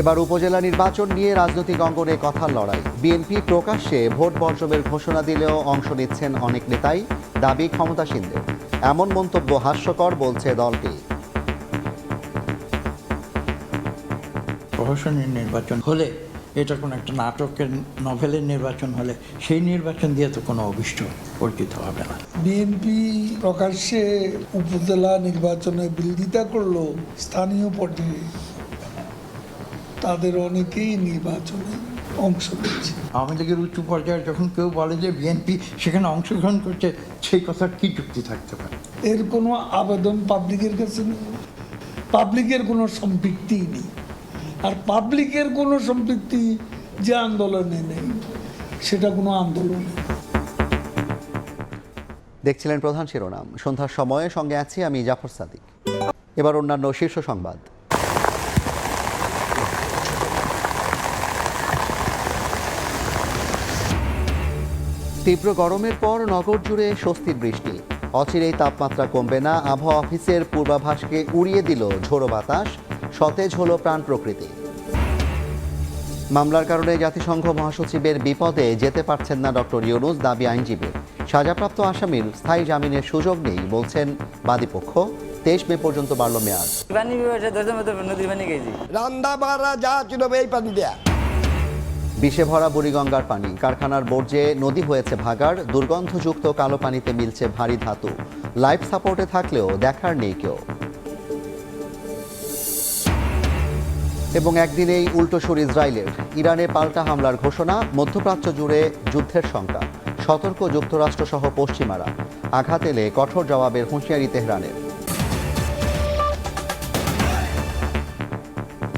এবার উপজেলা নির্বাচন নিয়ে রাজনৈতিক অঙ্গনে কথা লড়াই। বিএনপি প্রকাশ্যে ভোট বর্জনের ঘোষণা দিলেও অংশ নিচ্ছেন অনেক নেতাই দাবি ক্ষমতাসীনদের এমন মন্তব্য হাস্যকর বলছে দলটি। প্রহসনের নির্বাচন হলে এটা কোনো একটা নাটকের নভেলের নির্বাচন হলে সেই নির্বাচন দিয়ে তো কোনো অভিষ্ট অর্জিত হবে না। বিএনপি প্রকাশ্যে উপজেলা নির্বাচনে বিরোধিতা করল স্থানীয় পর্যায়ে। তাদের অনেকেই নির্বাচনে অংশ নিচ্ছে আওয়ামী লীগের উচ্চ পর্যায়ে যখন কেউ বলে যে বিএনপি সেখানে অংশগ্রহণ করছে সেই কথার কি যুক্তি থাকতে পারে? এর কোনো আবেদন পাবলিকের কাছে নেই। পাবলিকের কোনো সম্পৃক্তি নেই। আর পাবলিকের কোনো সম্পৃক্তি যে আন্দোলনে নেই সেটা কোনো আন্দোলন নেই। দেখছিলেন প্রধান শিরোনাম। সন্ধ্যার সময়ে সঙ্গে আছি আমি জাফর সাদিক। এবার অন্যান্য শীর্ষ সংবাদ। তীব্র গরমের পর নগর জুড়ে স্বস্তির বৃষ্টি। অচিরেই তাপমাত্রা কমবে না আবহাওয়া অফিসের পূর্বাভাসকে উড়িয়ে দিল ঝোড়ো বাতাস সতেজ হলো প্রাণ প্রকৃতি। মামলার কারণে জাতিসংঘ মহাসচিবের বিপদে যেতে পারছেন না ডক্টর ইউনুস দাবি আইনজীবী। সাজাপ্রাপ্ত আসামির স্থায়ী জামিনের সুযোগ নেই বলছেন বাদীপক্ষ। তেইশ মে পর্যন্ত বাড়ল মেয়াদ। যা ছিল এই পানি দেয়া। বিষে ভরা বুড়িগঙ্গার পানি। কারখানার বর্জ্যে নদী হয়েছে ভাগার দুর্গন্ধযুক্ত কালো পানিতে মিলছে ভারী ধাতু। লাইফ সাপোর্টে থাকলেও দেখার নেই কেউ। এবং একদিনেই উল্টোসুর ইসরায়েলের। ইরানে পাল্টা হামলার ঘোষণা, মধ্যপ্রাচ্য জুড়ে যুদ্ধের শঙ্কা। সতর্ক যুক্তরাষ্ট্রসহ পশ্চিমারা। আঘাত এলে কঠোর জবাবের হুঁশিয়ারি তেহরানের।